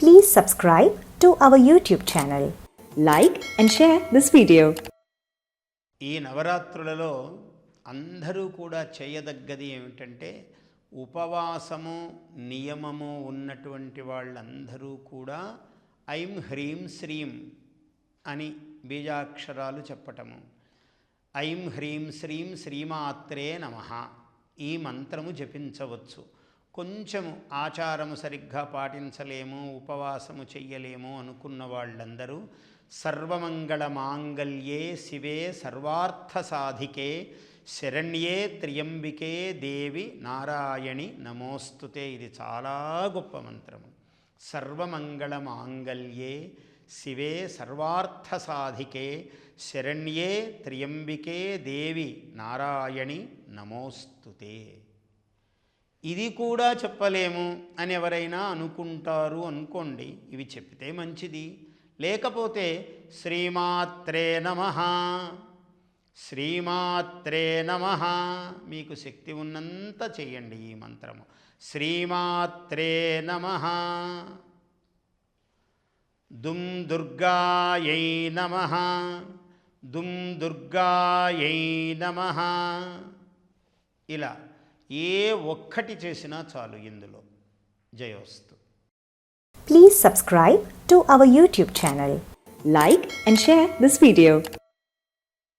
Please subscribe to our YouTube channel. Like and share this video. ఈ నవరాత్రులలో అందరూ కూడా చేయదగ్గది ఏమిటంటే ఉపవాసము నియమము ఉన్నటువంటి వాళ్ళందరూ కూడా ఐం హ్రీం శ్రీం అని బీజాక్షరాలు చెప్పటము ఐం హ్రీం శ్రీం శ్రీమాత్రే నమ ఈ మంత్రము జపించవచ్చు కొంచెము ఆచారము సరిగ్గా పాటించలేము ఉపవాసము చెయ్యలేము అనుకున్న వాళ్ళందరూ సర్వమంగళ మాంగళ్యే శివే సర్వార్థ సాధికే శరణ్యే త్రియంబికే దేవి నారాయణి నమోస్తుతే. ఇది చాలా గొప్ప మంత్రము. సర్వమంగళ మాంగళ్యే శివే సర్వార్థ సాధికే శరణ్యే త్రియంబికే దేవి నారాయణి నమోస్తుతే. ఇది కూడా చెప్పలేము అని ఎవరైనా అనుకుంటారు అనుకోండి ఇవి చెప్తే మంచిది. లేకపోతే శ్రీమాత్రే నమ. శ్రీమాత్రే నమ. మీకు శక్తి ఉన్నంత చేయండి ఈ మంత్రము. శ్రీమాత్రే నమ. దుం దుర్గాయై నమ. దుం దుర్గాయై నమ. ఇలా. ఏ ఒక్కటి చేసినా చాలు ఇందులో జయోస్తు please subscribe to our YouTube channel like and share this video